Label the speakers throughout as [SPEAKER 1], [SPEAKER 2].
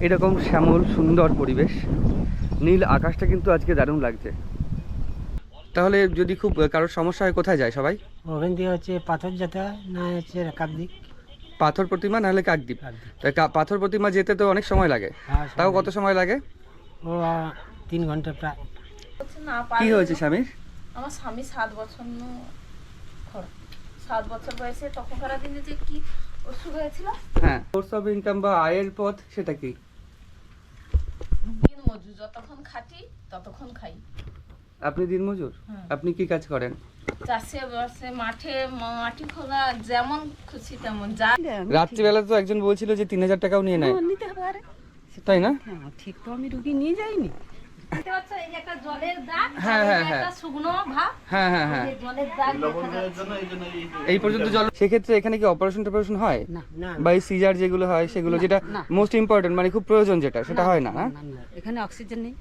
[SPEAKER 1] এরকম শ্যামল সুন্দর পরিবেশ। নীল আকাশটা কিন্তু আজকে দারুণ লাগছে। তাহলে যদি খুব কারোর সমস্যা হয় কোথায় যায় সবাই?
[SPEAKER 2] ওখান থেকে হচ্ছে পাথর যেতে না হচ্ছে
[SPEAKER 1] পাথর প্রতিমা নাহলে কাকদ্বীপ? পাথর প্রতিমা যেতে তো অনেক সময় লাগে।
[SPEAKER 2] হ্যাঁ,
[SPEAKER 1] তাও কত সময় লাগে?
[SPEAKER 2] ও তিন ঘণ্টা প্রায়।
[SPEAKER 1] কি হয়েছে স্বামীর
[SPEAKER 3] আমার স্বামী সাত বছর ন- সাত বছর বয়সে তখনকার দিনে যে কি অসুখ হয়েছিল?
[SPEAKER 1] হ্যাঁ। সোর্স অফ ইনকাম বা আয়ের পথ সেটা কি?
[SPEAKER 3] মজুর যতক্ষণ খাটি ততক্ষণ খাই।
[SPEAKER 1] আপনি দিনমজুর। আপনি কি কাজ করেন?
[SPEAKER 3] চাষে বাসে মাঠে মাটি খোলা যেমন খুশি তেমন যা।
[SPEAKER 1] রাত্রিবেলা তো একজন বলছিল যে তিন হাজার টাকাও নিয়ে নেয়।
[SPEAKER 4] নিতে হবে আরে
[SPEAKER 1] তাই না?
[SPEAKER 4] হ্যাঁ ঠিক তো আমি রুগী নিয়ে যাইনি।
[SPEAKER 3] এই যে একটা জলের দাগ
[SPEAKER 1] হ্যাঁ, হ্যাঁ, হ্যাঁ।
[SPEAKER 3] একটা শুকনো ভাব
[SPEAKER 1] হ্যাঁ হ্যাঁ হ্যাঁ।
[SPEAKER 3] এই জলের দাগ দেখা যাচ্ছে।
[SPEAKER 1] এই পর্যন্ত জল সেক্ষেত্রে এখানে কি অপারেশন টপারেশন হয়?
[SPEAKER 4] না
[SPEAKER 2] না
[SPEAKER 1] বা সিজার যেগুলো হয় সেগুলো যেটা মোস্ট ইম্পর্টেন্ট মানে খুব প্রয়োজন যেটা সেটা হয় না
[SPEAKER 4] এখানে অক্সিজেন নেই।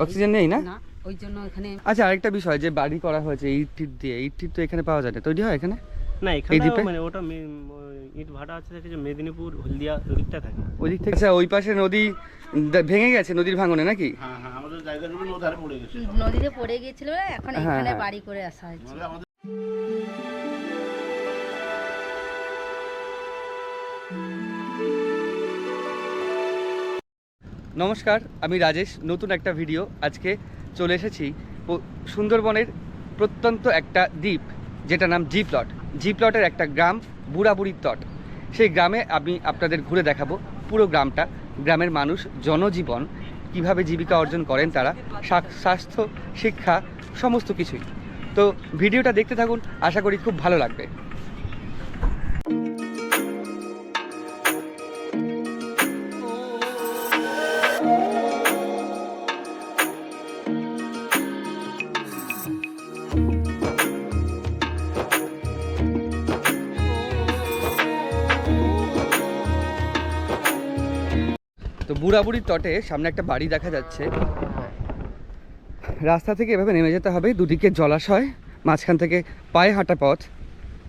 [SPEAKER 1] অক্সিজেন নেই না?
[SPEAKER 4] না ওই জন্য এখানে
[SPEAKER 1] আচ্ছা আরেকটা বিষয় যে বাড়ি করা হয়েছে ইট টিট দিয়ে ইট টিট তো এখানে পাওয়া যায় না তৈরি হয় এখানে?
[SPEAKER 5] না এখানে মানে ওটা ইট ভাটা আছে দেখে যে মেদিনীপুর হলদিয়া ওদিকটা থাকে।
[SPEAKER 1] ওই দিক থেকে আচ্ছা ওই পাশে নদী ভেঙে গেছে নদীর ভাঙনে নাকি?
[SPEAKER 6] নদীতে পড়ে গিয়েছিল এখন
[SPEAKER 1] হ্যাঁ,
[SPEAKER 6] এখানে
[SPEAKER 1] হ্যাঁ।
[SPEAKER 6] বাড়ি করে আসা হয়েছে।
[SPEAKER 1] নমস্কার আমি রাজেশ নতুন একটা ভিডিও। আজকে চলে এসেছি সুন্দরবনের প্রত্যন্ত একটা দ্বীপ যেটা নাম জি প্লট জি প্লটের একটা গ্রাম বুড়াবুড়ির তট। সেই গ্রামে আমি আপনাদের ঘুরে দেখাবো পুরো গ্রামটা, গ্রামের মানুষ, জনজীবন, কীভাবে জীবিকা অর্জন করেন তারা স্বা- স্বাস্থ্য, শিক্ষা, সমস্ত কিছুই। তো ভিডিওটা দেখতে থাকুন, আশা করি খুব ভালো লাগবে। তো বুড়াবুড়ির তটে সামনে একটা বাড়ি দেখা যাচ্ছে। রাস্তা থেকে এভাবে নেমে যেতে হবে, দুদিকে জলাশয়, মাঝখান থেকে পায়ে হাঁটা পথ।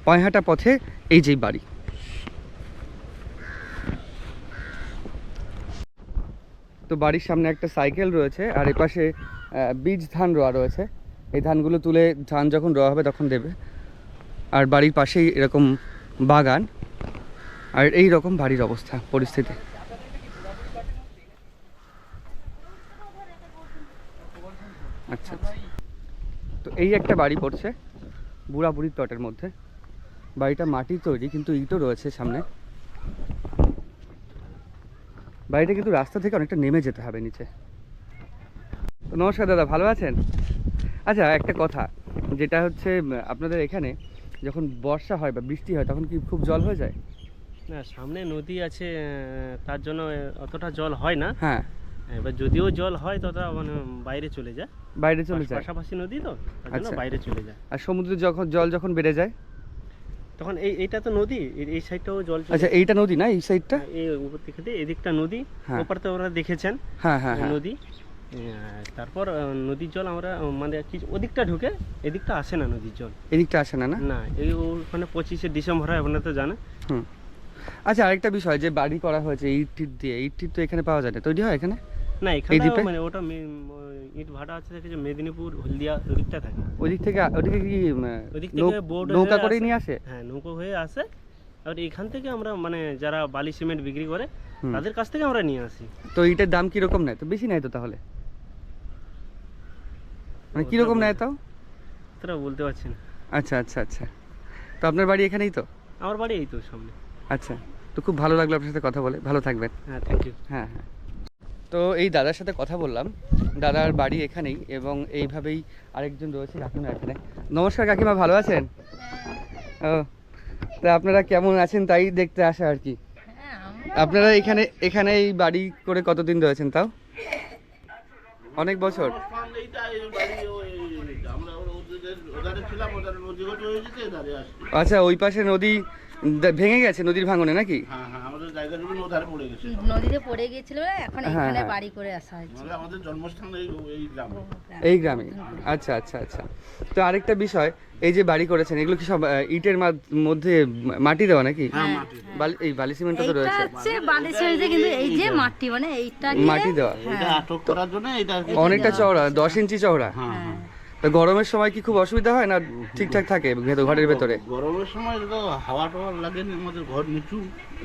[SPEAKER 1] পায়ে হাঁটা পথে এই যেই বাড়ি। তো বাড়ির সামনে একটা সাইকেল রয়েছে আর এপাশে বীজ ধান রোয়া রয়েছে। এই ধানগুলো তুলে ধান যখন রোয়া হবে তখন দেবে। আর বাড়ির পাশেই এরকম বাগান। আর এই রকম বাড়ির অবস্থা, পরিস্থিতি। আচ্ছা আচ্ছা। তো এই একটা বাড়ি পড়ছে বুড়া বুড়ির তটের মধ্যে। বাড়িটা মাটির তৈরি কিন্তু ইটও রয়েছে সামনে। বাড়িটা কিন্তু রাস্তা থেকে অনেকটা নেমে যেতে হবে নিচে। তো নমস্কার দাদা ভালো আছেন? আচ্ছা একটা কথা যেটা হচ্ছে আপনাদের এখানে যখন বর্ষা হয় বা বৃষ্টি হয় তখন কি খুব জল হয়ে যায়?
[SPEAKER 5] না সামনে নদী আছে তার জন্য অতটা জল হয় না।
[SPEAKER 1] হ্যাঁ।
[SPEAKER 5] এবার যদিও জল হয় ততটা মানে বাইরে চলে যায়।
[SPEAKER 1] বাইরে চলে যায়।
[SPEAKER 5] পাশাপাশি নদী তো
[SPEAKER 1] আচ্ছা।
[SPEAKER 5] বাইরে চলে যায়।
[SPEAKER 1] আর সমুদ্রে যখন জল যখন বেড়ে যায়?
[SPEAKER 5] তখন এই এইটা তো নদী এই- সাইডটাও জল
[SPEAKER 1] আচ্ছা এইটা নদী না এই সাইডটা?
[SPEAKER 5] যায়। এই উপর থেকে এদিকটা নদী
[SPEAKER 1] হ্যাঁ।
[SPEAKER 5] ওপার তো ওরা দেখেছেন
[SPEAKER 1] হ্যাঁ হ্যাঁ হ্যাঁ।
[SPEAKER 5] নদী। তারপর নদীর জল আমরা মানে কিছু ওদিকটা ঢুকে এদিকটা আসে না নদীর জল।
[SPEAKER 1] এদিকটা আসে না না?
[SPEAKER 5] না এই ওখানে পঁচিশে ডিসেম্বর হয় আপনারা তো জানেন।
[SPEAKER 1] হুম। আচ্ছা আরেকটা বিষয় যে বাড়ি করা হয়েছে ইটটি দিয়ে ইটটি তো এখানে পাওয়া যায় না। তৈরি হয় এখানে?
[SPEAKER 5] না
[SPEAKER 1] এই দ্বীপে?
[SPEAKER 5] মানে ওটা ইট ভাটা আছে যে মেদিনীপুর হলদিয়া ওদিকটা থাকে।
[SPEAKER 1] ওই দিক থেকে ওদিকে কি
[SPEAKER 5] ওদিক থেকে বোর্ড
[SPEAKER 1] নৌকা করেই নিয়ে আসে?
[SPEAKER 5] হ্যাঁ নৌকো হয়ে আসে। আর এখান থেকে আমরা মানে যারা বালি সিমেন্ট বিক্রি করে তাদের কাছ থেকে আমরা নিয়ে আসি।
[SPEAKER 1] তো ইটের দাম কীরকম নেয়? তো বেশি নেয় তো তাহলে? মানে কীরকম নেয় তাও?
[SPEAKER 5] তারা বলতে পারছি না।
[SPEAKER 1] আচ্ছা আচ্ছা আচ্ছা। তো আপনার বাড়ি এখানেই তো?
[SPEAKER 5] আমার বাড়ি এই তো সামনে।
[SPEAKER 1] আচ্ছা। তো খুব ভালো লাগল আপনার সাথে কথা বলে। ভালো থাকবেন।
[SPEAKER 5] হ্যাঁ থ্যাংক ইউ
[SPEAKER 1] হ্যাঁ হ্যাঁ। তো এই দাদার সাথে কথা বললাম। দাদার বাড়ি এখানেই এবং এইভাবেই আরেকজন রয়েছে কাকিমা এখানে। নমস্কার কাকিমা ভালো আছেন? ও তা আপনারা কেমন আছেন তাই দেখতে আসা আর কি।
[SPEAKER 3] হ্যাঁ
[SPEAKER 1] আপনারা এখানে এখানে এই বাড়ি করে কতদিন রয়েছেন তাও? অনেক বছর। আচ্ছা ওই পাশে নদী ভেঙে গেছে নদীর ভাঙনে নাকি?
[SPEAKER 7] জায়গা
[SPEAKER 6] নদীতে পড়ে গিয়েছিল এখন
[SPEAKER 1] হ্যাঁ,
[SPEAKER 6] এখানে
[SPEAKER 1] হ্যাঁ।
[SPEAKER 6] বাড়ি করে আসা হয়েছে।
[SPEAKER 7] মানে আমাদের জন্মস্থান এই এই গ্রাম।
[SPEAKER 1] এই গ্রামে। আচ্ছা আচ্ছা আচ্ছা। তো আরেকটা বিষয় এই যে বাড়ি করেছেন এগুলো কি সব ইটের মধ্যে মাটি দেওয়া নাকি?
[SPEAKER 7] হ্যাঁ
[SPEAKER 1] বালি- এই বালি সিমেন্টটা তো রয়েছে।
[SPEAKER 6] হচ্ছে বাঁধে ছেড়েছে কিন্তু এই যে মাটি মানে এইটা
[SPEAKER 1] মাটি দেওয়া।
[SPEAKER 7] এটা আটক করার জন্য এটা
[SPEAKER 1] অনেকটা চওড়া দশ ইঞ্চি চওড়া।
[SPEAKER 7] হ্যাঁ।
[SPEAKER 1] গরমের সময় কি খুব অসুবিধা হয় না ঠিকঠাক থাকে ভেতর ঘরের ভেতরে?
[SPEAKER 7] গরমের সময় তো হাওয়া টাওয়া লাগেনি আমাদের ঘর নিচু।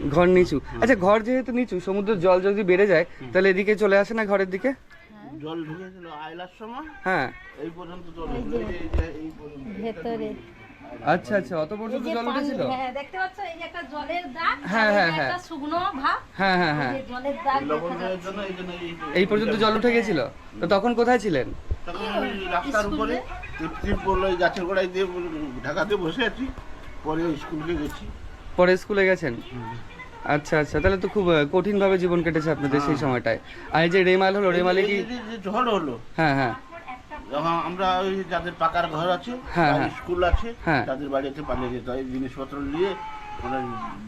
[SPEAKER 1] ঘর নিচু। আচ্ছা ঘর যেহেতু নিচু সমুদ্রের জল যদি বেড়ে যায় তাহলে এদিকে চলে আসে না ঘরের দিকে?
[SPEAKER 7] জল ঢুকেছিল আয়লার সময়
[SPEAKER 1] হ্যাঁ।
[SPEAKER 7] এই পর্যন্ত জল এই যে এই পর্যন্ত।
[SPEAKER 6] ভেতরে।
[SPEAKER 1] আচ্ছা আচ্ছা অত পর্যন্ত জল উঠেছিল?
[SPEAKER 6] হ্যাঁ দেখতে পাচ্ছ এই যে একটা জলের দাগ
[SPEAKER 1] হ্যাঁ, হ্যাঁ, হ্যাঁ।
[SPEAKER 6] একটা শুকনো ভাব।
[SPEAKER 1] হ্যাঁ হ্যাঁ হ্যাঁ।
[SPEAKER 6] জলের দাগ
[SPEAKER 7] লবণ
[SPEAKER 6] দেখা
[SPEAKER 7] হওয়ার
[SPEAKER 6] যাচ্ছে।
[SPEAKER 7] জন্য এই
[SPEAKER 1] পর্যন্ত জল উঠে গেছিল? তো তখন কোথায় ছিলেন?
[SPEAKER 7] তখন রাস্তার উপরে টিপ টিপ করল এই গাছের গোড়ায় দিয়ে ঢাকাতে বসে আছি পরে স্কুলকে গেছি।
[SPEAKER 1] পরে স্কুলে গেছেন? আচ্ছা আচ্ছা তাহলে তো খুব কঠিন ভাবে জীবন কেটেছে আপনাদের সেই সময়টায়। আর এই যে রেমাল হলো রেমালে কি
[SPEAKER 7] ঝড় হলো
[SPEAKER 1] হ্যাঁ হ্যাঁ।
[SPEAKER 7] যখন আমরা ওই যাদের পাকার ঘর আছে
[SPEAKER 1] হ্যাঁ, হ্যাঁ।
[SPEAKER 7] স্কুল আছে
[SPEAKER 1] হ্যাঁ।
[SPEAKER 7] তাদের বাড়িতে পালিয়ে যেতে হয়। জিনিসপত্র নিয়ে ওরা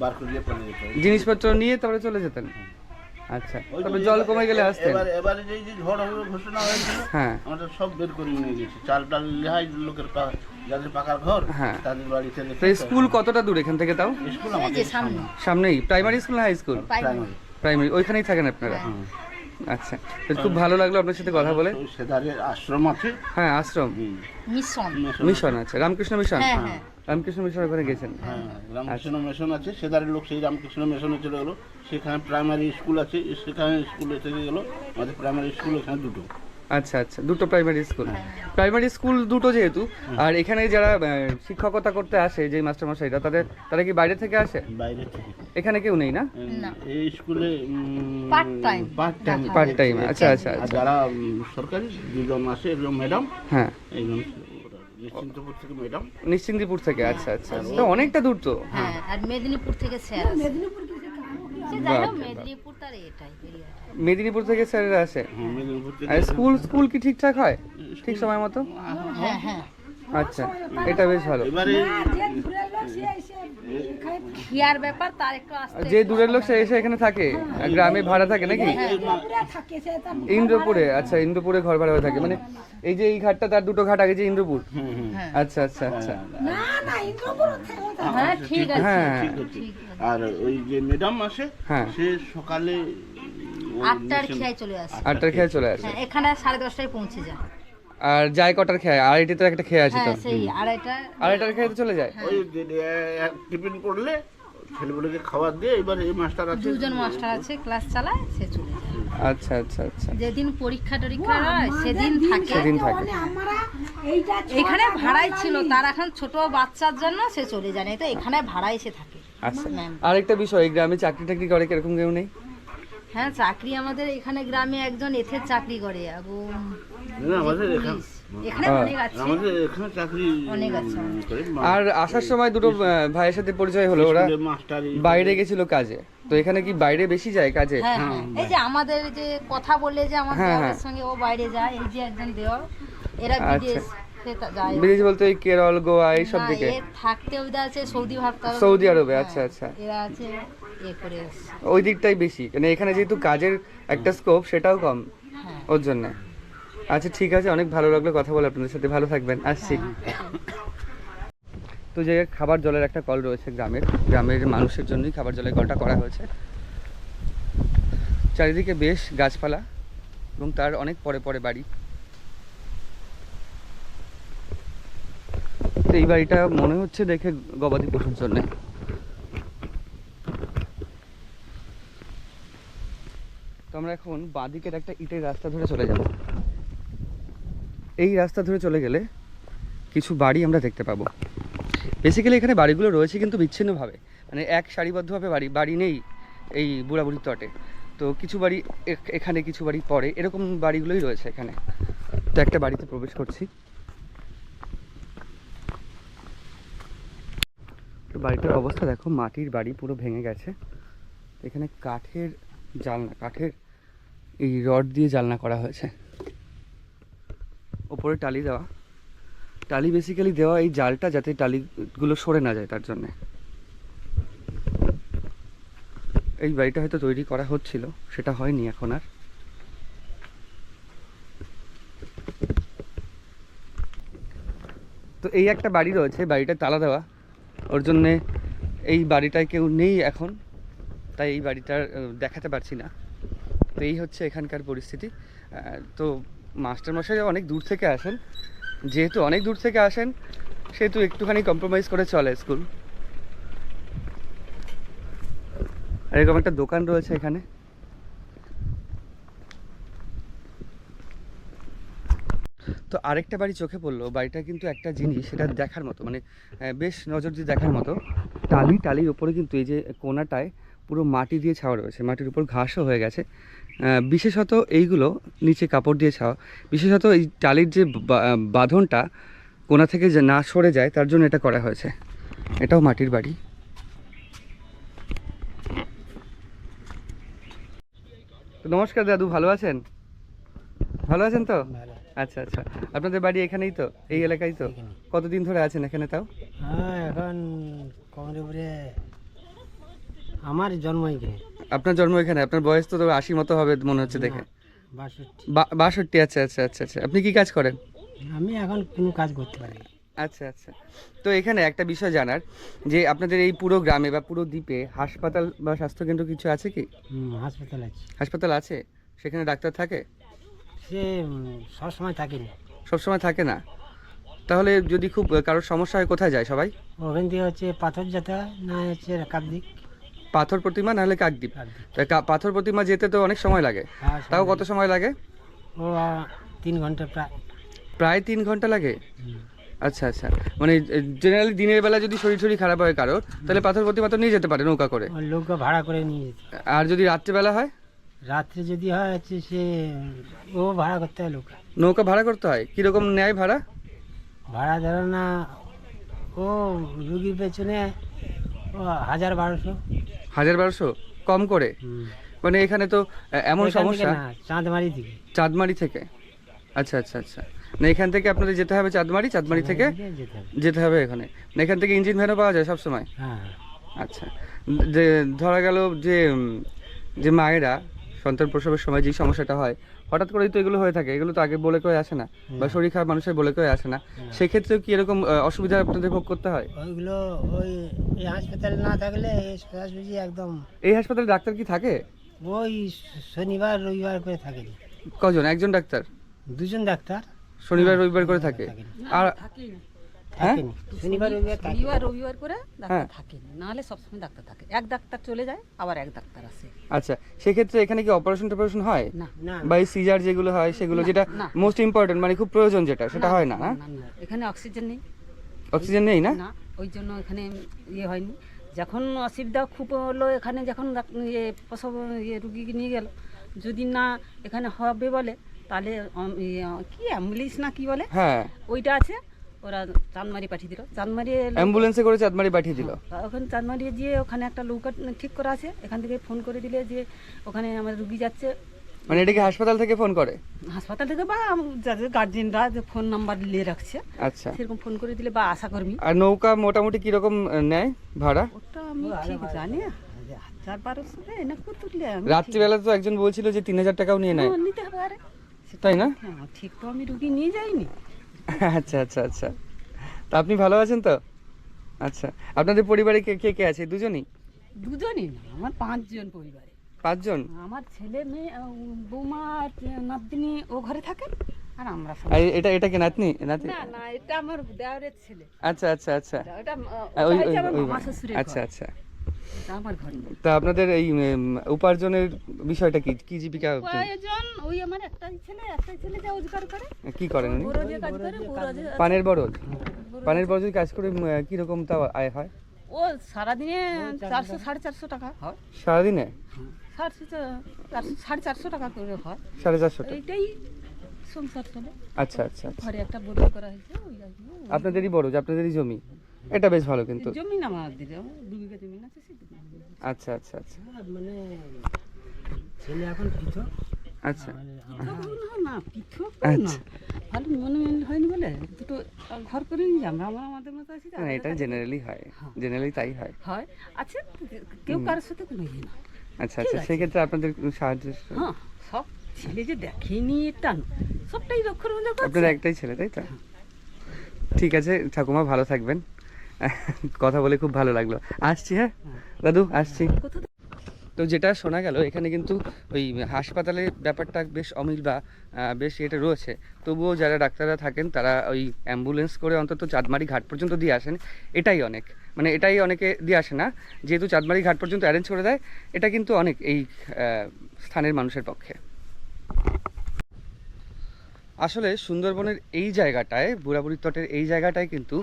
[SPEAKER 7] বার করে দিয়ে পালিয়ে যেতে হয়।
[SPEAKER 1] জিনিসপত্র নিয়ে তারপরে চলে যেতেন? আচ্ছা তারপরে জল কমে গেলে আসতেন।
[SPEAKER 7] এবার এবারে যে যে ঝড় হবে ঘোষণা হয়েছিল
[SPEAKER 1] হ্যাঁ।
[SPEAKER 7] আমরা সব বের করে নিয়ে গেছি। চাল টাল লেহাই লোকের পা- যাদের পাকার ঘর
[SPEAKER 1] হ্যাঁ।
[SPEAKER 7] তাদের বাড়িতে
[SPEAKER 1] স্কুল কতটা দূর এখান থেকে তাও?
[SPEAKER 7] স্কুল আমাদের
[SPEAKER 6] সামনে।
[SPEAKER 1] সামনেই? Primary school high school
[SPEAKER 6] primary
[SPEAKER 1] primary ওইখানেই থাকেন আপনারা? আচ্ছা খুব ভালো লাগল আপনার সাথে কথা বলে।
[SPEAKER 7] আশ্রম আছে।
[SPEAKER 1] হ্যাঁ আশ্রম।
[SPEAKER 6] মিশন
[SPEAKER 1] মিশন আছে রামকৃষ্ণ মিশন?
[SPEAKER 6] হ্যাঁ হ্যাঁ।
[SPEAKER 1] রামকৃষ্ণ মিশন ওখানে গেছেন।
[SPEAKER 7] হ্যাঁ রামকৃষ্ণ মিশন আছে সেধারে লোক সেই রামকৃষ্ণ মিশনে চলে গেলো। সেখানে প্রাইমারি স্কুল আছে সেখানে স্কুলে থেকে গেলো। আমাদের প্রাইমারি স্কুল এখানে দুটো।
[SPEAKER 1] আচ্ছা আচ্ছা দুটো প্রাইমারি স্কুল প্রাইমারি স্কুল দুটো যেহেতু আর এখানে যারা শিক্ষকতা করতে আসে যে মাস্টারমশাইরা তাদের তারা কি বাইরে থেকে আসে?
[SPEAKER 7] বাইরে থেকে।
[SPEAKER 1] এখানে কেউ নেই না।
[SPEAKER 7] এই স্কুলে
[SPEAKER 6] Part time।
[SPEAKER 7] Part time
[SPEAKER 1] part time আচ্ছা আচ্ছা আচ্ছা।
[SPEAKER 7] যারা সরকারি দুজন আছে একজন ম্যাডাম
[SPEAKER 1] হ্যাঁ।
[SPEAKER 7] একজন নিশ্চিন্তপুর থেকে ম্যাডাম?
[SPEAKER 1] নিশ্চিন্দিপুর থেকে আচ্ছা আচ্ছা। তো অনেকটা দূর তো।
[SPEAKER 6] হ্যাঁ আর মেদিনীপুর থেকে স্যার মেদিনীপুর মেদিনীপুর তার এটাই
[SPEAKER 1] মেদিনীপুর থেকে স্যারেরা আসে?
[SPEAKER 7] হ্যাঁ।
[SPEAKER 1] আর স্কুল স্কুল কি ঠিকঠাক হয়? ঠিক সময় মতো?
[SPEAKER 6] হ্যাঁ হ্যাঁ।
[SPEAKER 1] আচ্ছা এটা বেশ ভালো।
[SPEAKER 7] এবারে
[SPEAKER 6] ব্যাপার তার একটু
[SPEAKER 1] যে দূরের লোক সে এসে এখানে থাকে? আর গ্রামে ভাড়া থাকে নাকি? ইন্দ্রপুরে আচ্ছা ইন্দ্রপুরে ঘর ভাড়া হয়ে থাকে। মানে এই যে এই ঘাটটা তার দুটো ঘাট আগে যে ইন্দ্রপুর?
[SPEAKER 7] হুম হুম।
[SPEAKER 1] আচ্ছা আচ্ছা আচ্ছা।
[SPEAKER 6] হ্যাঁ ঠিক
[SPEAKER 1] হ্যাঁ।
[SPEAKER 7] আর ওই যে ম্যাডাম আসে
[SPEAKER 1] হ্যাঁ।
[SPEAKER 7] সে সকালে
[SPEAKER 6] আটটার খেয়ায় চলে আসে।
[SPEAKER 1] আটটার খেয়ে চলে আসে।
[SPEAKER 6] হ্যাঁ এখানে সাড়ে দশটায় পৌঁছে যায়।
[SPEAKER 1] আর যায় কটার খেয়ে আড়াইটে তো একটা খেয়ে আছে তো।
[SPEAKER 6] হ্যাঁ সেই আড়াইটা।
[SPEAKER 1] আড়াইটার খেয়ে তো চলে যায়।
[SPEAKER 7] ওই যে- যে এক টিফিন করলে ছেলেগুলোকে খাবার দিয়ে এবার এই মাস্টার আছে।
[SPEAKER 6] দুজন মাস্টার আছে ক্লাস চালায় সে চলে যায়।
[SPEAKER 1] আচ্ছা আচ্ছা আচ্ছা।
[SPEAKER 6] যেদিন পরীক্ষা টরীক্ষা হয় সেদিন থাকে।
[SPEAKER 1] সেদিন থাকে।
[SPEAKER 6] এখানে ভাড়াই ছিল তার এখন ছোট বাচ্চার জন্য সে চলে যায় না তো এখানে ভাড়াই সে থাকে।
[SPEAKER 1] আচ্ছা। আরেকটা বিষয় এই গ্রামে চাকরি টাকরি করে কীরকম কেউ নেই?
[SPEAKER 6] হ্যাঁ চাকরি আমাদের এখানে গ্রামে একজন এথের চাকরি করে এবং
[SPEAKER 7] আমাদের
[SPEAKER 1] হ্যাঁ।
[SPEAKER 7] আমাদের করে
[SPEAKER 1] আর আসার সময় দুটো ভাইয়ের সাথে পরিচয় হলো ওরা বাইরে গেছিল কাজে। তো এখানে কি বাইরে বেশি যায় কাজে?
[SPEAKER 6] হ্যাঁ হ্যাঁ এই যে আমাদের যে কথা বলে যে
[SPEAKER 1] হ্যাঁ, হ্যাঁ।
[SPEAKER 6] সঙ্গে ও বাইরে যায় এই যে একজন দেওয়ার এরা
[SPEAKER 1] আচ্ছা।
[SPEAKER 6] বিদেশ
[SPEAKER 1] বিদেশ বলতে ওই কেরল গোয়া এইসব
[SPEAKER 6] না,
[SPEAKER 1] দিকে?
[SPEAKER 6] থাকতে ওইটা আছে সৌদি ভারত
[SPEAKER 1] সৌদি আরবে, আচ্ছা, আচ্ছা।
[SPEAKER 6] এরা আছে এ করে এসছে।
[SPEAKER 1] ওই দিকটাই বেশি। মানে এখানে যেহেতু কাজের একটা স্কোপ সেটাও কম
[SPEAKER 6] হ্যাঁ।
[SPEAKER 1] ওর জন্য। আচ্ছা ঠিক আছে, অনেক ভালো লাগল কথা বলে আপনাদের সাথে। ভালো থাকবেন, আসছি। তো যে খাবার জলের একটা কল রয়েছে গ্রামের। গ্রামের মানুষের জন্যই খাবার জলের কলটা করা হয়েছে। চারিদিকে বেশ গাছপালা এবং তার অনেক পরে পরে বাড়ি। তো এই বাড়িটা মনে হচ্ছে দেখে গবাদি পশুর জন্যে। তো আমরা এখন বাঁদিকের একটা ইটের রাস্তা ধরে চলে যাব। এই রাস্তা ধরে চলে গেলে কিছু বাড়ি আমরা দেখতে পাবো। বেসিক্যালি এখানে বাড়িগুলো রয়েছে কিন্তু বিচ্ছিন্নভাবে। মানে এক সারিবদ্ধভাবে বাড়ি বাড়ি নেই এই বুড়াবুড়ির তটে। তো কিছু বাড়ি এখ- এখানে কিছু বাড়ি পরে, এরকম বাড়িগুলোই রয়েছে এখানে। তো একটা বাড়িতে প্রবেশ করছি। তো বাড়িটার অবস্থা দেখো, মাটির বাড়ি পুরো ভেঙে গেছে। এখানে কাঠের জালনা, কাঠের এই রড দিয়ে জালনা করা হয়েছে। ওপরে টালি দেওয়া। টালি বেসিক্যালি দেওয়া এই জালটা যাতে টালিগুলো সরে না যায় তার জন্যে। এই বাড়িটা হয়তো তৈরি করা হচ্ছিল, সেটা হয়নি এখন আর। তো এই একটা বাড়ি রয়েছে বাড়িটা তালা দেওয়া। ওর জন্যে এই বাড়িটায় কেউ নেই এখন, তাই এই বাড়িটার দেখাতে পারছি না। তো এই হচ্ছে এখানকার পরিস্থিতি। তো মাস্টারমশাই অনেক দূর থেকে আসেন। যেহেতু অনেক দূর থেকে আসেন, সেহেতু একটুখানি কম্প্রোমাইজ করে চলে স্কুল আর এরকম একটা দোকান রয়েছে এখানে। তো আরেকটা বাড়ি চোখে পড়ল, বাড়িটা কিন্তু একটা জিনিস, সেটা দেখার মতো মানে বেশ নজর দিয়ে দেখার মতো। টালি টালির উপরে কিন্তু এই যে কোনাটায় পুরো মাটি দিয়ে ছাওয়া রয়েছে, মাটির উপর ঘাসও হয়ে গেছে। বিশেষত এইগুলো নিচে কাপড় দিয়ে ছাওয়া। বিশেষত এই টালির যে বাঁধনটা কোনা থেকে যে না সরে যায় তার জন্য এটা করা হয়েছে। এটাও মাটির বাড়ি। নমস্কার দাদু ভালো আছেন? ভালো আছেন তো? আচ্ছা আচ্ছা। আপনাদের বাড়ি এখানেই তো? এই এলাকায় তো? কতদিন ধরে আছেন এখানে তাও?
[SPEAKER 2] হ্যাঁ এখন কমরে আমার জন্ম এখানে।
[SPEAKER 1] আপনার জন্ম এখানে? আপনার বয়স তো আশি মতো হবে মনে হচ্ছে দেখে।
[SPEAKER 2] বাষট্টি।
[SPEAKER 1] আচ্ছা আচ্ছা আচ্ছা আচ্ছা। আপনি কি কাজ করেন?
[SPEAKER 2] আমি এখন কোনো কাজ করতে পারি না।
[SPEAKER 1] আচ্ছা আচ্ছা। তো এখানে একটা বিষয় জানার যে আপনাদের এই পুরো গ্রামে বা পুরো দ্বীপে হাসপাতাল বা স্বাস্থ্যকেন্দ্র কিছু আছে কি?
[SPEAKER 2] হাসপাতাল আছে।
[SPEAKER 1] হাসপাতাল আছে? সেখানে ডাক্তার থাকে?
[SPEAKER 2] সে সবসময় থাকেনি
[SPEAKER 1] সবসময় থাকে না। তাহলে যদি খুব কারোর সমস্যা হয় কোথায় যায় সবাই?
[SPEAKER 2] ওখান থেকে হচ্ছে পাথর যেতে না হচ্ছে কাকদিক
[SPEAKER 1] পাথর প্রতিমা নাহলে কাকদ্বীপ পাথর প্রতিমা যেতে তো অনেক সময় লাগে।
[SPEAKER 2] হ্যাঁ,
[SPEAKER 1] তাও কত সময় লাগে?
[SPEAKER 2] তিন ঘণ্টা প্রায়।
[SPEAKER 1] প্রায় তিন ঘণ্টা লাগে? আচ্ছা আচ্ছা। মানে জেনারেলি দিনের বেলা যদি শরীর শরীর খারাপ হয় কারোর তাহলে পাথর প্রতিমা তো নিয়ে যেতে পারে নৌকা করে।
[SPEAKER 2] নৌকা ভাড়া করে নিয়ে যেতে।
[SPEAKER 1] আর যদি রাত্রিবেলা হয়?
[SPEAKER 2] রাত্রে যদি হয় হচ্ছে সে ও ভাড়া করতে হয় লোক
[SPEAKER 1] নৌকা ভাড়া করতে হয়? কীরকম নেয় ভাড়া?
[SPEAKER 2] ভাড়া ধরো না ও রুগীর পেছনে হাজার বারোশো।
[SPEAKER 1] হাজার বারোশো? কম করে? মানে এখানে তো এমন সমস্যা?
[SPEAKER 2] চাঁদমারি থেকে।
[SPEAKER 1] চাঁদমারি থেকে? আচ্ছা আচ্ছা আচ্ছা। না এখান থেকে আপনাদের যেতে হবে চাঁদমারি? চাঁদমারি থেকে
[SPEAKER 2] যেতে হবে।
[SPEAKER 1] এখানে। না এখান থেকে ইঞ্জিন ভ্যানও পাওয়া যায় সবসময়?
[SPEAKER 2] হ্যাঁ
[SPEAKER 1] আচ্ছা। যে ধরা গেল যে যে মায়েরা সন্তান প্রসবের সময় যে সমস্যাটা হয় হঠাৎ করেই তো এগুলো হয়ে থাকে এগুলো তো আগে বলে কয়ে আসে না বা শরীর খারাপ মানুষের বলে কয়ে আসে না। সেক্ষেত্রেও কি এরকম অসুবিধা আপনাদের ভোগ করতে হয়?
[SPEAKER 2] ওইগুলো ওই এই হাসপাতালে না থাকলে এই একদম।
[SPEAKER 1] এই হাসপাতালে ডাক্তার কি থাকে?
[SPEAKER 2] ওই শনিবার রবিবার করে থাকে
[SPEAKER 1] কজন? একজন ডাক্তার?
[SPEAKER 2] দুজন ডাক্তার।
[SPEAKER 1] শনিবার রবিবার করে থাকে। আর হ্যাঁ
[SPEAKER 2] থাকেনি। শনিবার রবিবার
[SPEAKER 4] রবিবার রবিবার করে ডাক্তার
[SPEAKER 1] হ্যাঁ।
[SPEAKER 4] থাকে না নাহলে সবসময় ডাক্তার থাকে। এক ডাক্তার চলে যায় আবার এক ডাক্তার আসে।
[SPEAKER 1] আচ্ছা সেক্ষেত্রে এখানে কি অপারেশন টপারেশন হয়?
[SPEAKER 4] না।
[SPEAKER 2] না।
[SPEAKER 1] বা এই সিজার যেগুলো হয় সেগুলো যেটা মোস্ট ইম্পর্টেন্ট মানে খুব প্রয়োজন যেটা সেটা হয় না
[SPEAKER 4] এখানে অক্সিজেন নেই।
[SPEAKER 1] অক্সিজেন নেই না?
[SPEAKER 4] না ওই জন্য এখানে ইয়ে হয়নি। যখন অসুবিধা খুব হলো এখানে যখন ইয়ে প্রসব ইয়ে রুগীকে নিয়ে গেল যদি না এখানে হবে বলে তাহলে ইয়ে, কি অ্যাম্বুলেন্স না কি বলে?
[SPEAKER 1] হ্যাঁ।
[SPEAKER 4] ওইটা আছে। ওরা চাঁদমারি পাঠিয়ে দিল। চাঁদমারি
[SPEAKER 1] অ্যাম্বুলেন্সে করে চাঁদমারি পাঠিয়ে দিল?
[SPEAKER 4] ওখানে চাঁদমারি গিয়ে ওখানে একটা নৌকা ঠিক করা আছে। এখান থেকে ফোন করে দিলে যে ওখানে আমার রুগী যাচ্ছে।
[SPEAKER 1] মানে এটাকে হাসপাতাল থেকে ফোন করে?
[SPEAKER 4] হাসপাতাল থেকে বা যাদের গার্জেনরা যে ফোন নাম্বার নিয়ে রাখছে।
[SPEAKER 1] আচ্ছা।
[SPEAKER 4] সেরকম ফোন করে দিলে বা আশাকর্মী।
[SPEAKER 1] আর নৌকা মোটামুটি কীরকম নেয় ভাড়া?
[SPEAKER 4] ওটা আমি ঠিক জানি হাজার বারোশো দেয় না কত
[SPEAKER 1] রাত্রিবেলা তো একজন বলছিল যে তিন হাজার টাকাও নিয়ে নেয়।
[SPEAKER 4] নিতে হবে আরে
[SPEAKER 1] তাই না?
[SPEAKER 4] হ্যাঁ ঠিক তো আমি রুগী নিয়ে যাইনি।
[SPEAKER 1] আচ্ছা আচ্ছা আচ্ছা। তা আপনি ভালো আছেন তো? আচ্ছা আপনাদের পরিবারে কে কে কে আছে? দুজনই?
[SPEAKER 4] দুজনই না আমার পাঁচজন পরিবারে।
[SPEAKER 1] পাঁচজন?
[SPEAKER 4] আমার ছেলে মেয়ে বৌমা আর নাতনি ও ঘরে থাকেন আর আমরা
[SPEAKER 1] আর এটা এটা কি নাতনি? নাতি
[SPEAKER 4] না না এটা আমার দেওয়ারের ছেলে।
[SPEAKER 1] আচ্ছা আচ্ছা আচ্ছা।
[SPEAKER 4] আহ,
[SPEAKER 1] ওই আচ্ছা। আচ্ছা।
[SPEAKER 4] এটা।
[SPEAKER 1] তা আপনাদের এই উপার্জনের বিষয়টা কি? কি জীবিকা
[SPEAKER 4] কয়েকজন ওই আমার একটাই ছেলে একটাই ছেলে যা রোজগার করে।
[SPEAKER 1] কি করেন উনি?
[SPEAKER 4] বড় কাজ করে বড় যে
[SPEAKER 1] পানের বরজ। পানের বরজ কাজ করে উম, কীরকম তা আয় হয়?
[SPEAKER 4] ও সারাদিনে চারশো সাড়ে চারশো টাকা হয়।
[SPEAKER 1] সারাদিনে?
[SPEAKER 4] সাড়ে চারশো সাড়ে চারশো টাকা করে হয়।
[SPEAKER 1] সাড়ে চারশো টাকা।
[SPEAKER 4] এইটাই সংসার চলে।
[SPEAKER 1] আচ্ছা আচ্ছা আচ্ছা।
[SPEAKER 4] ঘরে একটা বোর্ডিং করা হয়েছে ওই কি।
[SPEAKER 1] আপনাদেরই বরজ আপনাদেরই জমি। এটা বেশ ভালো কিন্তু।
[SPEAKER 4] জমি না আমাদের দু বিঘা জমি জমি।
[SPEAKER 1] আচ্ছা আচ্ছা আচ্ছা।
[SPEAKER 2] মানে ছেলে এখন পৃথক।
[SPEAKER 1] আচ্ছা।
[SPEAKER 4] না, না পৃথক না।
[SPEAKER 1] আচ্ছা।
[SPEAKER 4] ভালো মনে হয়নি বলে দুটো ঘর করে নিয়ে আমরা আমরা আমাদের মতো আছি
[SPEAKER 1] না এটা জেনারেলি হয়। জেনারেলি তাই হয়।
[SPEAKER 4] হয়। আছে কেউ কারোর সাথে কোনো ইয়ে না।
[SPEAKER 1] আচ্ছা আচ্ছা সেক্ষেত্রে আপনাদের সাহায্য
[SPEAKER 4] হ্যাঁ সব ছেলে যে দেখেনি এটা সবটাই
[SPEAKER 1] আপনার একটাই ছেলে তাই তো? ঠিক আছে ঠাকুমা ভালো থাকবেন। কথা বলে খুব ভালো লাগল। আসছি হ্যাঁ? দাদু, আসছি। তো যেটা শোনা গেল, এখানে কিন্তু ওই হাসপাতালে ব্যাপারটা বেশ অমিল বা বেশ এটা রয়েছে। তবুও যারা ডাক্তাররা থাকেন, তারা ওই অ্যাম্বুলেন্স করে অন্তত চাঁদমারি ঘাট পর্যন্ত দিয়ে আসেন। এটাই অনেক। মানে এটাই অনেকে দিয়ে আসে না। যেহেতু চাঁদমারি ঘাট পর্যন্ত অ্যারেঞ্জ করে দেয়, এটা কিন্তু অনেক এই স্থানের মানুষের পক্ষে। আসলে সুন্দরবনের এই জায়গাটায়, বুড়াবুড়ির তটের এই জায়গাটায় কিন্তু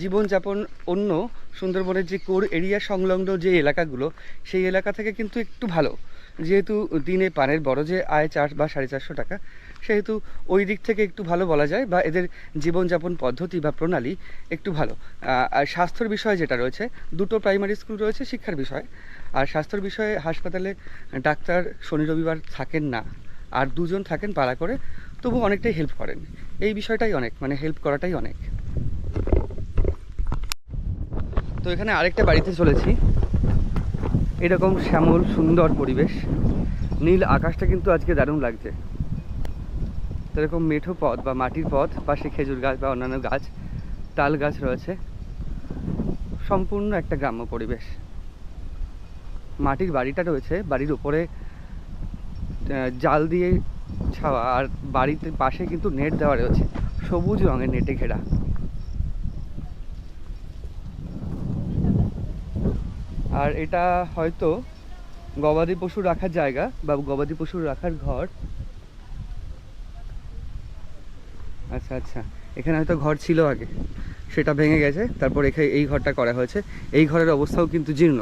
[SPEAKER 1] জীবনযাপন অন্য সুন্দরবনের যে কোর এরিয়া সংলগ্ন যে এলাকাগুলো, সেই এলাকা থেকে কিন্তু একটু ভালো। যেহেতু দিনে পানের বড় যে আয় চার বা সাড়ে চারশো টাকা, সেহেতু ওই দিক থেকে একটু ভালো বলা যায় বা এদের জীবনযাপন পদ্ধতি বা প্রণালী একটু ভালো। আর স্বাস্থ্যর বিষয় যেটা রয়েছে, দুটো প্রাইমারি স্কুল রয়েছে শিক্ষার বিষয়। আর স্বাস্থ্যর বিষয়ে হাসপাতালে ডাক্তার শনি রবিবার থাকেন না, আর দুজন থাকেন পাড়া করে, তবু অনেকটাই হেল্প করেন। এই বিষয়টাই অনেক মানে হেল্প করাটাই অনেক। তো এখানে আরেকটা বাড়িতে চলেছি। এরকম শ্যামল, সুন্দর পরিবেশ। নীল আকাশটা কিন্তু আজকে দারুণ লাগছে। এরকম মেঠো পথ বা মাটির পথ, পাশে খেজুর গাছ বা অন্যান্য গাছ, তাল গাছ রয়েছে। সম্পূর্ণ একটা গ্রাম্য পরিবেশ। মাটির বাড়িটা রয়েছে, বাড়ির উপরে জাল দিয়ে ছাওয়া, আর বাড়িতে পাশে কিন্তু নেট দেওয়া রয়েছে। সবুজ রঙের নেটে ঘেরা। আর এটা হয়তো গবাদি পশু রাখার জায়গা বা গবাদি পশু রাখার ঘর। আচ্ছা আচ্ছা। এখানে হয়তো ঘর ছিল আগে। সেটা ভেঙে গেছে। তারপর এখানে এই ঘরটা করা হয়েছে। এই ঘরের অবস্থাও কিন্তু জীর্ণ।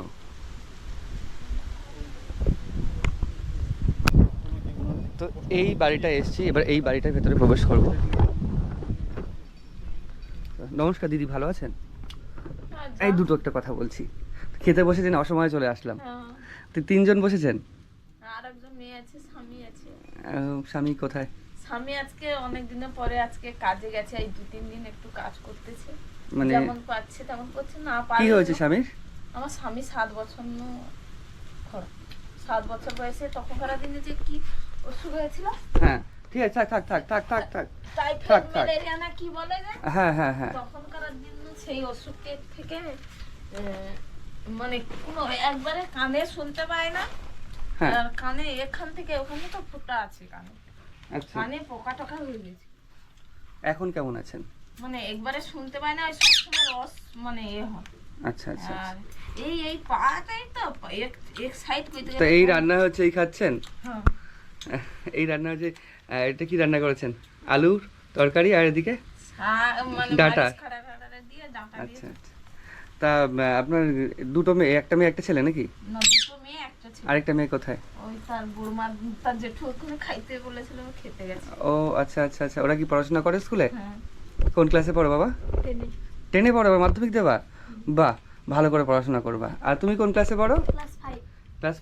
[SPEAKER 1] তো এই বাড়িটা এসছি। এবার এই বাড়িটার ভেতরে প্রবেশ করব। নমস্কার দিদি ভালো আছেন? এই দুটো একটা কথা বলছি। খেতে বসেছেন অসময়ে চলে আসলাম।
[SPEAKER 3] হ্যাঁ।
[SPEAKER 1] তো তিনজন বসেছেন?
[SPEAKER 3] স্বামী
[SPEAKER 1] কোথায়?
[SPEAKER 3] স্বামী আজকে অনেক পরে আজকে কাজে গেছে এই দু তিন দিন একটু কাজ করতেছে।
[SPEAKER 1] মানে
[SPEAKER 3] যেমন পাচ্ছে তেমন করছে না
[SPEAKER 1] কি হয়েছে স্বামীর?
[SPEAKER 3] আমার স্বামী সাত বছর সাত বছর বয়সে তখনকার দিনে যে কি অসুখ হয়েছিল?
[SPEAKER 1] হ্যাঁ ঠিক আছে থাক থাক থাক থাক থাক থাক থাক, থাক।
[SPEAKER 3] কি বলে
[SPEAKER 1] হ্যাঁ হ্যাঁ হ্যাঁ।
[SPEAKER 3] তখনকার দিন সেই অসুখের থেকে মানে কোনো একবারে কানে শুনতে পায় না।
[SPEAKER 1] হ্যাঁ।
[SPEAKER 3] আর কানে এখান থেকে ওখানে তো ফুটা আছে কানে।
[SPEAKER 1] আচ্ছা।
[SPEAKER 3] কানে পোকা টোকা হয়ে গেছে।
[SPEAKER 1] এখন কেমন আছেন?
[SPEAKER 3] মানে একবারে শুনতে পায় না ওই সবসময় রস মানে এ হয়।
[SPEAKER 1] আচ্ছা আচ্ছা আচ্ছা।
[SPEAKER 3] আর এই এই পাটাই তো এক এক সাইড কইতে
[SPEAKER 1] তো এই রান্না হচ্ছে এই খাচ্ছেন?
[SPEAKER 3] হ্যাঁ।
[SPEAKER 1] এই রান্না হচ্ছে এটা কি রান্না করেছেন? আলুর তরকারি আর এদিকে?
[SPEAKER 3] মানে
[SPEAKER 1] ডাঁটা।
[SPEAKER 3] দিয়ে
[SPEAKER 1] আচ্ছা আচ্ছা। তা আপনার দুটো মেয়ে একটা মেয়ে একটা ছেলে নাকি?
[SPEAKER 3] না দুটো মেয়ে একটা ছিল।
[SPEAKER 1] আরেকটা মেয়ে কোথায়?
[SPEAKER 3] ওই তার বুড়মা তার জেঠু ওখানে খাইতে বলেছিল ও খেতে গেছে।
[SPEAKER 1] ও আচ্ছা আচ্ছা আচ্ছা। ওরা কি পড়াশোনা করে স্কুলে?
[SPEAKER 3] হ্যাঁ।
[SPEAKER 1] কোন ক্লাসে পড়ো বাবা?
[SPEAKER 3] টেনে।
[SPEAKER 1] টেনে পড়ো বা মাধ্যমিক দেবা? বাহ ভালো করে পড়াশোনা করবা। আর তুমি কোন ক্লাসে পড়ো?
[SPEAKER 3] Class five.
[SPEAKER 1] ক্লাস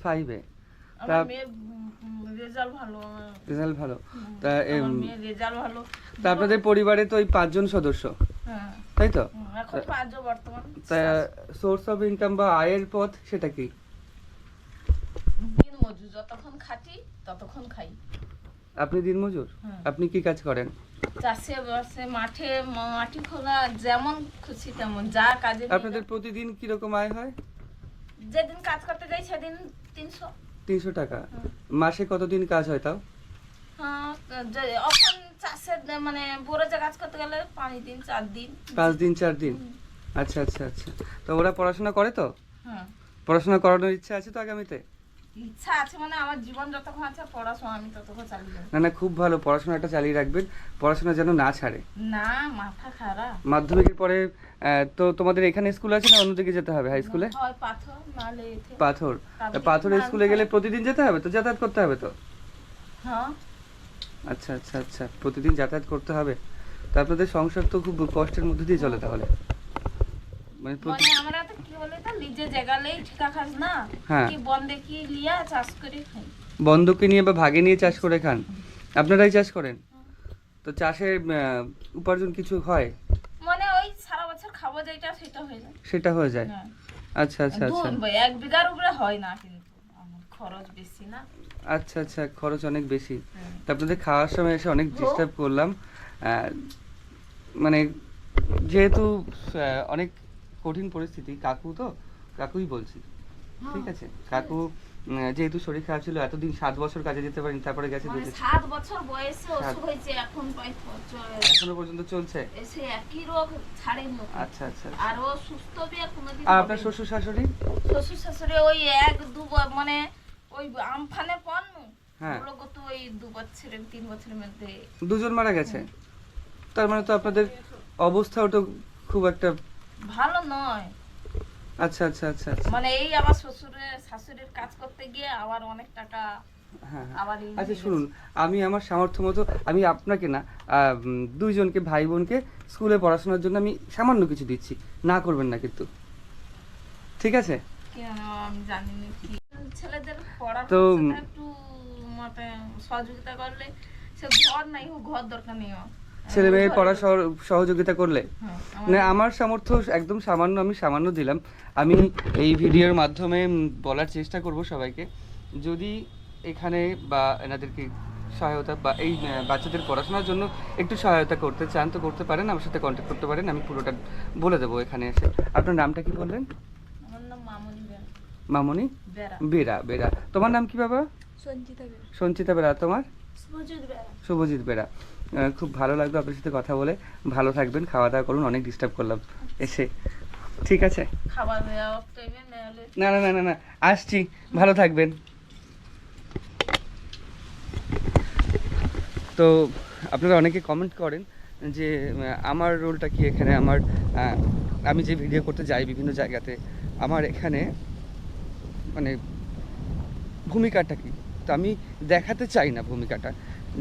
[SPEAKER 1] তা-
[SPEAKER 3] রেজাল্ট ভালো
[SPEAKER 1] রেজাল্ট ভালো। তা
[SPEAKER 3] রেজাল্ট ভালো।
[SPEAKER 1] তা আপনাদের পরিবারে তো ওই পাঁচজন সদস্য।
[SPEAKER 3] হ্যাঁ।
[SPEAKER 1] তাই তো? সোর্স অফ ইনকাম বা আয়ের পথ সেটা কি?
[SPEAKER 3] যতক্ষণ খাটি ততক্ষণ খাই।
[SPEAKER 1] আপনি দিনমজুর। আপনি কি কাজ করেন?
[SPEAKER 3] চাষে বাসে মাঠে মাটি খোলা যেমন খুশি তেমন যা কাজে
[SPEAKER 1] আপনাদের প্রতিদিন কীরকম আয় হয়?
[SPEAKER 3] যেদিন কাজ করতে যাই সেদিন তিনশো।
[SPEAKER 1] তিনশো টাকা। মাসে কতদিন কাজ হয় তাও?
[SPEAKER 3] এখন চাষের মানে কাজ করতে গেলে পাঁচ দিন চার দিন।
[SPEAKER 1] পাঁচ দিন চার দিন? আচ্ছা আচ্ছা আচ্ছা। তো ওরা পড়াশোনা করে তো?
[SPEAKER 3] হ্যাঁ।
[SPEAKER 1] পড়াশোনা করানোর ইচ্ছা আছে তো আগামীতে?
[SPEAKER 3] ইচ্ছা আছে মানে আমার জীবন যতক্ষণ আছে পড়াশোনা আমি ততক্ষণ চালিয়ে যাব।
[SPEAKER 1] না না খুব ভালো। পড়াশোনাটা চালিয়ে রাখবেন। পড়াশোনা যেন না ছাড়ে।
[SPEAKER 3] না মাথা খারাপ।
[SPEAKER 1] মাধ্যমিকের পরে তো তোমাদের এখানে স্কুল আছে না অন্যদিকে যেতে হবে হাই স্কুলে?
[SPEAKER 3] হয় পাথর
[SPEAKER 1] পাথর।
[SPEAKER 3] তারপরে
[SPEAKER 1] স্কুলে গেলে প্রতিদিন যেতে হবে তো? যাতায়াত করতে হবে তো?
[SPEAKER 3] হ্যাঁ।
[SPEAKER 1] আচ্ছা আচ্ছা আচ্ছা। প্রতিদিন যাতায়াত করতে হবে। তা আপনাদের সংসার তো খুব কষ্টের মধ্যে দিয়ে চলে তাহলে। মানে প্রতি-
[SPEAKER 3] মানে আমরা তো কি বলে তো নিজে জায়গালেই ঠিকা খাস না?
[SPEAKER 1] হ্যাঁ।
[SPEAKER 3] কি বন্ধে কি লিয়া চাষ করে খাই।
[SPEAKER 1] বন্ধকে নিয়ে বা ভাগে নিয়ে চাষ করে খান। আপনারাই চাষ করেন? তো চাষে আহ, উপার্জন কিছু হয়?
[SPEAKER 3] মানে ওই সারা বছর খাব যেটা সেটা হয়ে যায়।
[SPEAKER 1] সেটা হয়ে যায়। আচ্ছা আচ্ছা আচ্ছা।
[SPEAKER 3] দু- এক বিঘার উপরে হয় না কিন্তু। আমার। খরচ বেশি না।
[SPEAKER 1] আচ্ছা আচ্ছা খরচ অনেক বেশি।
[SPEAKER 3] হুম।
[SPEAKER 1] তা আপনাদের খাওয়ার সময় এসে অনেক ডিস্টার্ব করলাম। মানে যেহেতু অনেক কঠিন পরিস্থিতি কাকু তো কাকুই বলছি। ঠিক আছে? কাকু যেহেতু শরীর খারাপ ছিল এতদিন সাত বছর কাজে যেতে পারেনি তারপরে গেছে
[SPEAKER 3] মানে সাত বছর বয়সে। অসুখ হয়েছে এখন
[SPEAKER 1] এখনও পর্যন্ত চলছে?
[SPEAKER 3] একই রোগ ছাড়েনি
[SPEAKER 1] আচ্ছা আচ্ছা।
[SPEAKER 3] আর ও সুস্থ কোনোদিন
[SPEAKER 1] আর আপনার শ্বশুর শাশুড়ি?
[SPEAKER 3] শ্বশুর শাশুড়ি ওই এক দু মানে ওই আমফানে পন
[SPEAKER 1] হ্যাঁ।
[SPEAKER 3] তো ওই দু বছরের তিন বছরের মধ্যে।
[SPEAKER 1] দুজন মারা গেছে। তার মানে তো আপনাদের অবস্থাও তো খুব একটা
[SPEAKER 3] ভালো নয়।
[SPEAKER 1] আচ্ছা আচ্ছা আচ্ছা আচ্ছা।
[SPEAKER 3] মানে এই আবার শ্বশুরের শাশুড়ির কাজ করতে গিয়ে আবার অনেক টাকা
[SPEAKER 1] হ্যাঁ হ্যাঁ। আচ্ছা শুনুন আমি আমার সামর্থ্য মতো আমি আপনাকে না দুইজনকে ভাই বোনকে স্কুলে পড়াশোনার জন্য আমি সামান্য কিছু দিচ্ছি। না করবেন না কিন্তু। ঠিক আছে?
[SPEAKER 3] জানি না কি। ছেলেদের
[SPEAKER 1] তো,
[SPEAKER 3] একটু মানে সহযোগিতা করলে সে ঘর নাই ও ঘর দরকার নেই
[SPEAKER 1] ছেলে মেয়ের পড়া সহ- সহযোগিতা করলে?
[SPEAKER 3] হ্যাঁ,
[SPEAKER 1] মানে আমার সামর্থ্য একদম সামান্য আমি সামান্য দিলাম। আমি এই ভিডিওর মাধ্যমে বলার চেষ্টা করব সবাইকে। যদি এখানে বা এনাদেরকে সহায়তা বা এই বাচ্চাদের পড়াশোনার জন্য একটু সহায়তা করতে চান তো করতে পারেন আমার সাথে কন্ট্যাক্ট করতে পারেন আমি পুরোটা বলে দেবো এখানে এসে। আপনার নামটা কি বললেন
[SPEAKER 3] আমার নাম মামনি বেরা
[SPEAKER 1] মামনি?
[SPEAKER 3] বেরা
[SPEAKER 1] বেরা বেরা তোমার নাম কি বাবা?
[SPEAKER 3] সঞ্চিতা বেরা
[SPEAKER 1] তোমার? শুভজিৎ বেরা খুব ভালো লাগল আপনার সাথে কথা বলে। ভালো থাকবেন খাওয়া দাওয়া করুন অনেক ডিস্টার্ব করলাম। এসে। ঠিক আছে? না না না না না আসছি। ভালো থাকবেন। তো আপনারা অনেকে কমেন্ট করেন যে আমার রোলটা কি এখানে? আমার আমি যে ভিডিও করতে যাই বিভিন্ন জায়গাতে আমার এখানে মানে ভূমিকাটা কি? তো আমি দেখাতে চাই না ভূমিকাটা।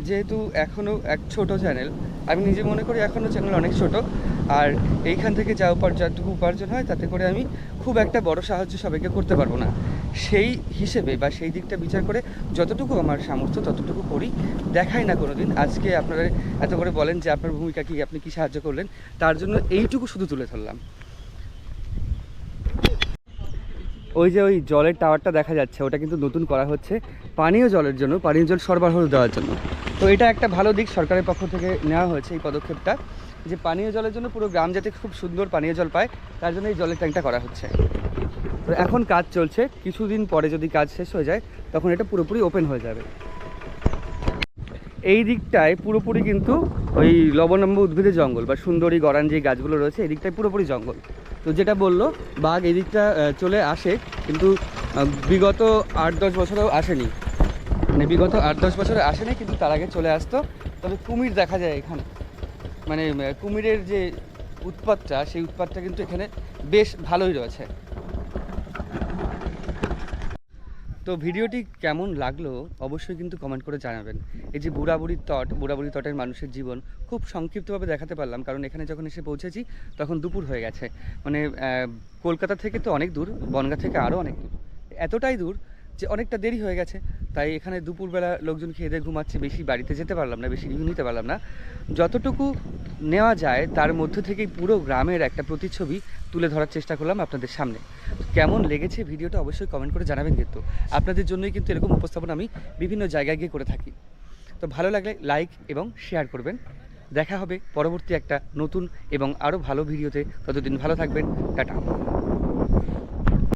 [SPEAKER 1] যেহেতু এখনও এক ছোট চ্যানেল আমি নিজে মনে করি এখনও চ্যানেল অনেক ছোট। আর এইখান থেকে যা উপার যতটুকু উপার্জন হয়, তাতে করে আমি খুব একটা বড় সাহায্য সবাইকে করতে পারব না। সেই হিসেবে বা সেই দিকটা বিচার করে যতটুকু আমার সামর্থ্য, ততটুকু করি। দেখাই না কোনো দিন আজকে আপনারা এত করে বলেন যে আপনার ভূমিকা কি, আপনি কি সাহায্য করলেন, তার জন্য এইটুকু শুধু তুলে ধরলাম। ওই যে ওই জলের টাওয়ারটা দেখা যাচ্ছে, ওটা কিন্তু নতুন করা হচ্ছে পানীয় জলের জন্য, পানীয় জল সরবরাহ দেওয়ার জন্য। তো এটা একটা ভালো দিক সরকারের পক্ষ থেকে নেওয়া হয়েছে এই পদক্ষেপটা, যে পানীয় জলের জন্য পুরো গ্রাম যাতে খুব সুন্দর পানীয় জল পায়, তার জন্য এই জলের ট্যাঙ্কটা করা হচ্ছে। তো এখন কাজ চলছে, কিছুদিন পরে যদি কাজ শেষ হয়ে যায়, তখন এটা পুরোপুরি ওপেন হয়ে যাবে। এই দিকটায় পুরোপুরি কিন্তু ওই লবণম্ব উদ্ভিদের জঙ্গল বা সুন্দরী গরান যে গাছগুলো রয়েছে, এই দিকটায় পুরোপুরি জঙ্গল। তো যেটা বলল, বাঘ এদিকটা চলে আসে, কিন্তু বিগত আট দশ বছরেও আসেনি। মানে বিগত আট দশ বছরে আসেনি, কিন্তু তার আগে চলে আসতো। তবে কুমির দেখা যায় এখানে। মানে কুমিরের যে উৎপাতটা, সেই উৎপাতটা কিন্তু এখানে বেশ ভালোই রয়েছে। তো ভিডিওটি কেমন লাগল অবশ্যই কিন্তু কমেন্ট করে জানাবেন। এই যে বুড়াবুড়ির তট, বুড়াবুড়ি তটের মানুষের জীবন খুব সংক্ষিপ্তভাবে দেখাতে পারলাম, কারণ এখানে যখন এসে পৌঁছেছি তখন দুপুর হয়ে গেছে। মানে কলকাতা থেকে তো অনেক দূর, বনগা থেকে আরও অনেক দূর। এতটাই দূর যে অনেকটা দেরি হয়ে গেছে, তাই এখানে দুপুরবেলা লোকজন খেয়ে দিয়ে ঘুমাচ্ছে, বেশি বাড়িতে যেতে পারলাম না, বেশি রিভিউ নিতে পারলাম না। যতটুকু নেওয়া যায়, তার মধ্যে থেকেই পুরো গ্রামের একটা প্রতিচ্ছবি তুলে ধরার চেষ্টা করলাম আপনাদের সামনে। কেমন লেগেছে ভিডিওটা অবশ্যই কমেন্ট করে জানাবেন কিন্তু। আপনাদের জন্যই কিন্তু এরকম উপস্থাপন আমি বিভিন্ন জায়গায় গিয়ে করে থাকি। তো ভালো লাগলে লাইক এবং শেয়ার করবেন। দেখা হবে পরবর্তী একটা নতুন এবং আরও ভালো ভিডিওতে। ততদিন ভালো থাকবেন, টাটা।